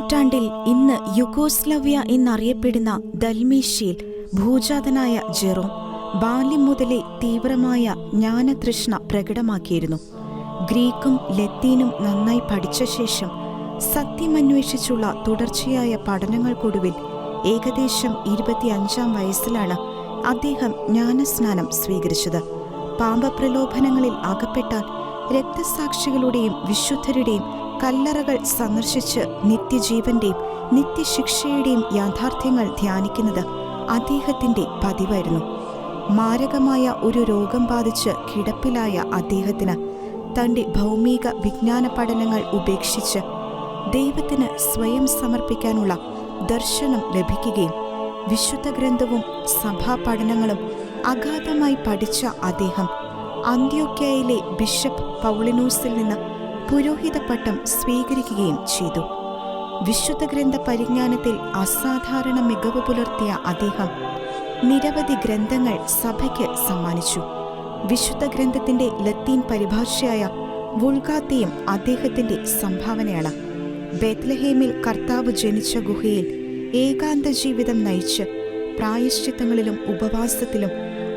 കാലഘട്ടത്തിൽ ഇന്ന് യുഗോസ്ലവ്യ എന്നറിയപ്പെടുന്ന ദൽമേഷ്യയിൽ ഭൂജാതനായ ജെറോം ബാല്യം മുതലേ തീവ്രമായ ജ്ഞാനതൃഷ്ണ പ്രകടമാക്കിയിരുന്നു. ഗ്രീക്കും ലത്തീനും നന്നായി പഠിച്ച ശേഷം സത്യമന്വേഷിച്ചുള്ള തുടർച്ചയായ പഠനങ്ങൾക്കൊടുവിൽ ഏകദേശം ഇരുപത്തിയഞ്ചാം വയസ്സിലാണ് അദ്ദേഹം ജ്ഞാനസ്നാനം സ്വീകരിച്ചത്. പാപപ്രലോഭനങ്ങളിൽ അകപ്പെട്ടാൽ രക്തസാക്ഷികളുടെയും വിശുദ്ധരുടെയും കല്ലറകൾ സന്ദർശിച്ച് നിത്യജീവന്റെയും നിത്യശിക്ഷയുടെയും യാഥാർത്ഥ്യങ്ങൾ ധ്യാനിക്കുന്നത് അദ്ദേഹത്തിന്റെ പതിവായിരുന്നു. മാരകമായ ഒരു രോഗം ബാധിച്ച് കിടപ്പിലായ അദ്ദേഹത്തിന് തന്റെ ഭൗമിക വിജ്ഞാന പഠനങ്ങൾ ഉപേക്ഷിച്ച് ദൈവത്തിന് സ്വയം സമർപ്പിക്കാനുള്ള ദർശനം ലഭിക്കുകയും വിശുദ്ധ ഗ്രന്ഥവും സഭാ പഠനങ്ങളും അഗാധമായി പഠിച്ച അദ്ദേഹം അന്ത്യോക്യയിലെ ബിഷപ്പ് പൗളിനൂസിൽ നിന്ന് പുരോഹിത പട്ടം സ്വീകരിക്കുകയും ചെയ്തു. വിശുദ്ധ ഗ്രന്ഥ പരിജ്ഞാനത്തിൽ അസാധാരണ മികവ് പുലർത്തിയ അദ്ദേഹം നിരവധി ഗ്രന്ഥങ്ങൾ സഭയ്ക്ക് സമ്മാനിച്ചു. വിശുദ്ധ ഗ്രന്ഥത്തിന്റെ ലത്തീൻ പരിഭാഷയായ വുൾഗാത്തയും അദ്ദേഹത്തിന്റെ സംഭാവനയാണ്. ബെത്ലഹേമിൽ കർത്താവ് ജനിച്ച ഗുഹയിൽ ഏകാന്ത ജീവിതം നയിച്ച് പ്രായശ്ചിത്തങ്ങളിലും ഉപവാസത്തിലും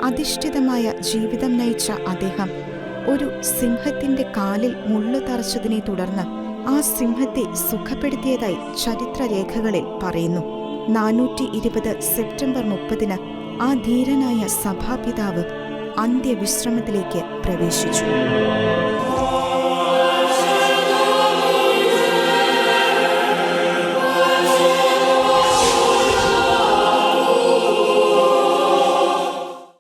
അധിഷ്ഠിതമായ ജീവിതം നയിച്ച അദ്ദേഹം ഒരു സിംഹത്തിന്റെ കാലിൽ മുള്ളു തറച്ചതിനെ തുടർന്ന് ആ സിംഹത്തെ സുഖപ്പെടുത്തിയതായി ചരിത്രരേഖകളിൽ പറയുന്നു. നാനൂറ്റി ഇരുപത് സെപ്റ്റംബർ മുപ്പതിന് ആ ധീരനായ സഭാപിതാവ് അന്ത്യവിശ്രമത്തിലേക്ക് പ്രവേശിച്ചു.